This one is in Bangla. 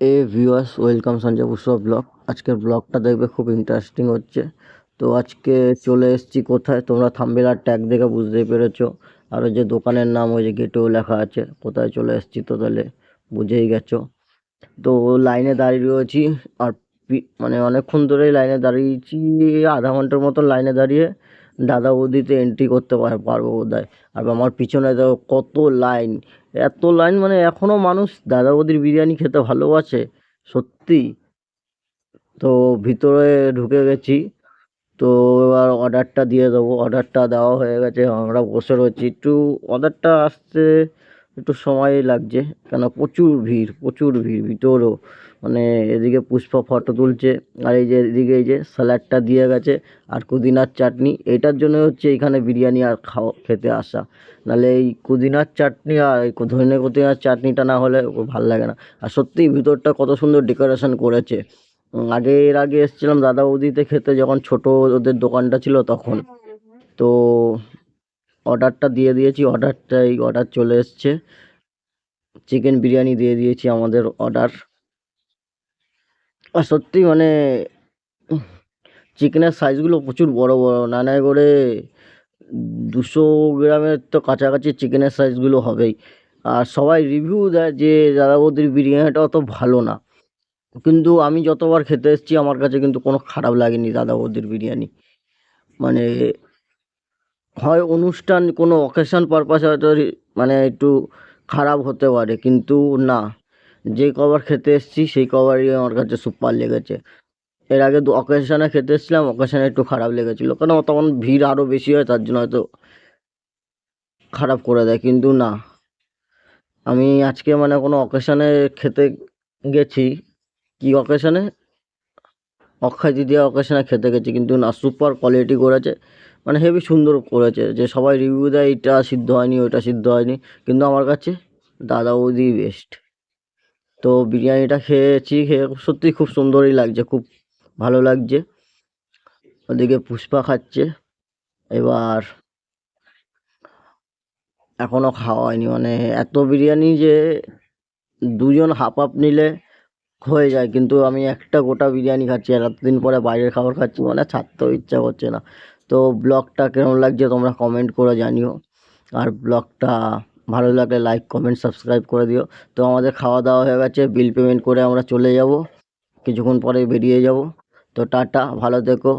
এ viewers, welcome Sanjay Basuya blog. আজকের ব্লগটা দেখবে খুব ইন্টারেস্টিং হচ্ছে। তো আজকে চলে এসেছি কোথায়? তোমরা থাম্বেল আর ট্যাগ দেখে বুঝতেই পেরেছ। আর যে দোকানের নাম, ওই যে গেটেও লেখা আছে। কোথায় চলে এসেছি তো তাহলে বুঝেই গেছো। তো লাইনে দাঁড়িয়ে রয়েছি। আর মানে অনেকক্ষণ ধরেই লাইনে দাঁড়িয়েছি, আধা ঘণ্টার মতন লাইনে দাঁড়িয়ে। দাদা বৌদিতে এন্ট্রি করতে পার- পারব বোধ হয় আর আমার পিছনে তো কত লাইন এত লাইন মানে এখনও মানুষ দাদা বৌদির বিরিয়ানি খেতে ভালোবাসে, সত্যি। তো ভিতরে ঢুকে গেছি। তো এবার অর্ডারটা দিয়ে দেবো। অর্ডারটা দেওয়া হয়ে গেছে। আমরা বসে রয়েছি। একটু অর্ডারটা আসতে একটু সময় লাগছে কেন প্রচুর ভিড় প্রচুর ভিড় ভিতরও। মানে এদিকে পুষ্পা ফটো তুলছে আর এই যে এদিকে এই যে স্যালাডটা দিয়ে গেছে আর পুদিনার চাটনি। এটার জন্য হচ্ছে এখানে বিরিয়ানি আর খাওয়া খেতে আসা। নাহলে এই পুদিনার চাটনি আর এই ধনে পুদিনার চাটনিটা না হলে ভালো লাগে না। আর সত্যিই ভিতরটা কত সুন্দর ডেকোরেশন করেছে। আগে এর আগে এসেছিলাম দাদা বৌদিতে খেতে যখন ছোট ওদের দোকানটা ছিল তখন। তো অর্ডারটা দিয়ে দিয়েছি, অর্ডারটাই, অর্ডার চলে এসছে। চিকেন বিরিয়ানি দিয়ে দিয়েছি আমাদের অর্ডার। আর সত্যি মানে চিকেনের সাইজগুলো প্রচুর বড় বড় নানায় করে দুশো গ্রামের তো কাছাকাছি চিকেনের সাইজগুলো হবেই। আর সবাই রিভিউ দেয় যে দাদা বৌদির বিরিয়ানিটা অত ভালো না। কিন্তু আমি যতবার খেতে এসেছি, আমার কাছে কিন্তু কোনো খারাপ লাগেনি দাদা বৌদির বিরিয়ানি। মানে হয় অনুষ্ঠান, কোনো অকেশন পারপাসে হয়তো মানে একটু খারাপ হতে পারে, কিন্তু না। যে কবার খেতে এসেছি, সেই কবারই আমার কাছে সুপার লেগেছে। এর আগে দু অকেশনে খেতে এসেছিলাম অকেশনে একটু খারাপ লেগেছিলো। কেন, তখন ভিড় আরও বেশি হয়, তার জন্য হয়তো খারাপ করে দেয়, কিন্তু না। আমি আজকে মানে কোনো অকেশনে খেতে গেছি। কি অকেশনে অক্ষয় তৃতীয়া অকেশনে খেতে গেছি, কিন্তু না সুপার কোয়ালিটি করেছে। মানে হেভি সুন্দর করেছে, যে সবাই রিভিউ দেয়, এটা সিদ্ধ হয়নি ওইটা সিদ্ধ হয়নি। কিন্তু আমার কাছে দাদা বৌদি বেস্ট তো বিরিয়ানিটা খেয়েছি, খেয়ে সত্যি খুব সুন্দরই লাগছে, খুব ভালো লাগছে। ওদিকে পুষ্পা খাচ্ছে, এবার এখনও খাওয়া হয়নি। মানে এত বিরিয়ানি যে দুজন হাফ হাফ নিলে হয়ে যায়, কিন্তু আমি একটা গোটা বিরিয়ানি খাচ্ছি আর এতদিন পরে বাইরের খাবার খাচ্ছি মানে ছাড়তেও ইচ্ছা করছে না। তো ব্লগটা কেমন লাগছে তোমরা কমেন্ট করে জানিও। আর ব্লগটা ভালো লাগলে লাইক কমেন্ট সাবস্ক্রাইব করে দিও। তো আমাদের খাওয়া দাওয়া হয়ে গেছে বিল পেমেন্ট করে আমরা চলে যাব। কিছুক্ষণ পরে বেরিয়ে যাব। তো টাটা, ভালো থেকো।